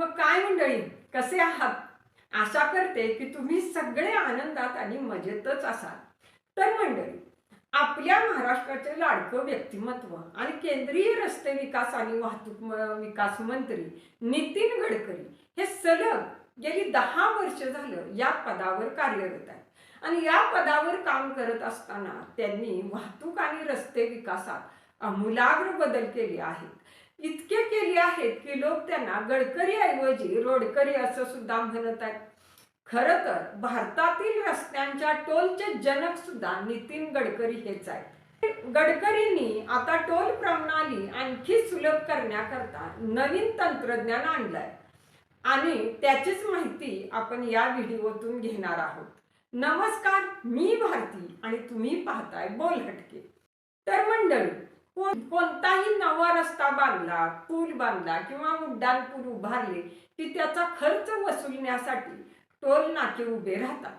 मग काय मंडळी? कसे आहात? आशा करते की तुम्ही सगळे आनंदात आणि मजेतच असाल. तर मंडळी आपल्या महाराष्ट्राचे लाडकं व्यक्तिमत्व आणि केंद्रीय रस्ते विकास आणि वाहतूक विकास मंत्री नितीन गडकरी हे सलग गेली दहा वर्ष झालं या पदावर कार्यरत आहेत. आणि या पदावर काम करत असताना त्यांनी वाहतूक आणि रस्ते विकासात आमूलाग्र बदल केले आहेत. इतके केले आहेत की लोक त्यांना गडकरी ऐवजी रोडकरी असं सुद्धा म्हणत आहेत. खरं तर भारतातील रस्त्यांच्या टोलचे जनक सुद्धा नितीन गडकरी हेच आहेत. गडकरींनी आता टोल प्रणाली आणखी सुलभ करण्याकरता नवीन तंत्रज्ञान आणलंय. आणि त्याचीच माहिती आपण या व्हिडिओतून घेणार आहोत. नमस्कार मी भारती आणि तुम्ही पाहताय बोल हटके तर मंडळी कोणताही नवा रस्ता बांधला पूल बांधला किंवा उड्डाण पूल उभारले की त्याचा खर्च वसुलण्यासाठी टोल नाके उभे राहतात.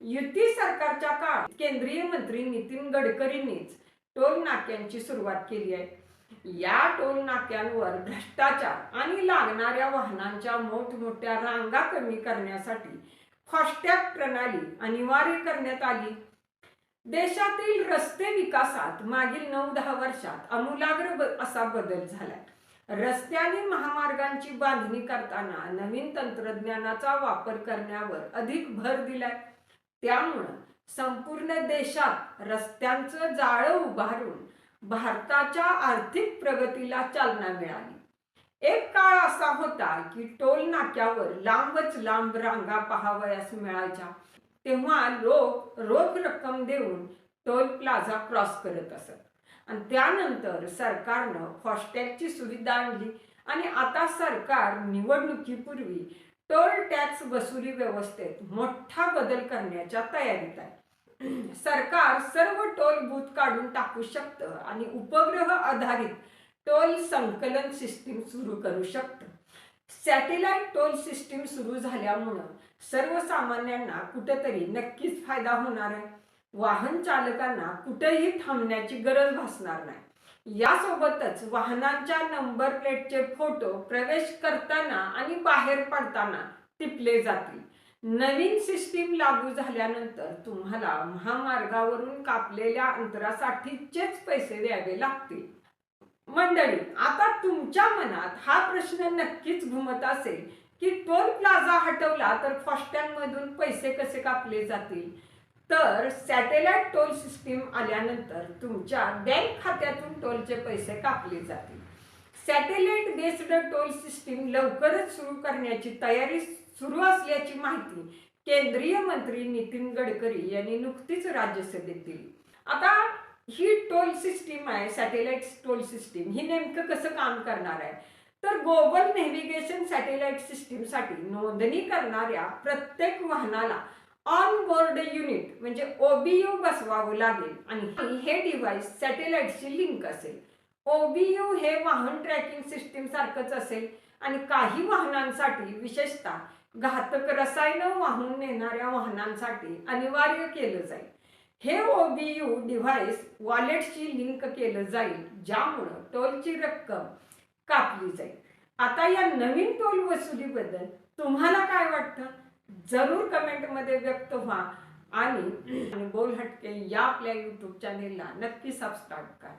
युती सरकारच्या काळात केंद्रीय मंत्री नितीन गडकरींनीच टोल नाक्यांची सुरुवात केली आहे. या टोल नाक्यांवर भ्रष्टाचार आणि लागणाऱ्या वाहनांच्या मोठमोठ्या रांगा कमी करण्यासाठी फास्टॅग प्रणाली अनिवार्य करण्यात आली. देशातील रस्ते विकासात मागील नऊ दहा वर्षात आमूलाग्र असा बदल झालाय. रस्ते आणि महामार्गांची बांधणी करताना नवीन तंत्रज्ञानाचा वापर करण्यावर अधिक भर दिलाय. त्यामुळं संपूर्ण देशात रस्त्यांचं जाळं उभारून भारताच्या आर्थिक प्रगतीला चालना मिळाली. एक काळ असा होता की टोल नाक्यावर लांबच लांब रांगा पाहावयास मिळायच्या. तेव्हा लोक रोख रक्कम देऊन टोल प्लाझा क्रॉस करत असत. आणि त्यानंतर सरकारनं फास्टॅगची सुविधा आणली आणि आता सरकार निवडणुकीपूर्वी टोल टॅक्स वसुली व्यवस्थेत मोठा बदल करण्याच्या तयारीत आहे. सरकार सर्व टोल बूथ काढून टाकू शकतं आणि उपग्रह आधारित टोल संकलन सिस्टीम सुरू करू शकतं. सॅटेलाइट टोल सिस्टीम सुरू झाल्यामुळं सर्वसामान्यांना कुठेतरी नक्कीच फायदा होणार आहे. वाहन चालकांना कुठेही थांबण्याची गरज भासणार नाही. यासोबतच वाहनांच्या नंबर प्लेटचे फोटो प्रवेश करताना आणि बाहेर पडताना टिपले जातील. नवीन सिस्टीम लागू झाल्यानंतर तुम्हाला महामार्गावरून कापलेल्या अंतरासाठीचेच पैसे द्यावे लागतील. मंडळी आता तुमच्या मनात हा प्रश्न नक्कीच घुमत असेल की टोल प्लाझा हटवला तर फास्टॅगमधून पैसे कसे कापले जातील? तर सॅटेलाइट टोल सिस्टीम आल्यानंतर तुमच्या बँक खात्यातून टोलचे पैसे कापले जातील. सॅटेलाइट बेस्ड टोल सिस्टीम लवकरच सुरू करण्याची तयारी सुरू असल्याची माहिती केंद्रीय मंत्री नितीन गडकरी यांनी नुकतीच राज्यसभेत दिली. आता ही टोल सिस्टीम आहे सॅटेलाइट टोल सिस्टीम. ही नेमकं कसं काम करणार आहे? तर ग्लोबल नेव्हिगेशन सॅटेलाइट सिस्टीमसाठी नोंदणी करणाऱ्या प्रत्येक वाहनाला ऑन बोर्ड युनिट म्हणजे ओबीयू बसवावं लागेल. आणि हे डिव्हाइस सॅटेलाइटशी लिंक असेल. ओबीयू हे वाहन ट्रॅकिंग सिस्टीम सारखंच असेल. आणि काही वाहनांसाठी विशेषतः घातक रसायनं वाहून नेणाऱ्या वाहनांसाठी अनिवार्य केलं जाईल. हे ओबीयू डिव्हाइस वॉलेटशी लिंक केलं जाईल ज्यामुळं टोलची रक्कम कापली जाईल. आता या नवीन टोल वसुलीबद्दल तुम्हाला काय वाटतं? जरूर कमेंटमध्ये व्यक्त व्हा आणि आणि बोल हटके या आपल्या यूट्यूब चॅनेलला नक्की सबस्क्राईब करा.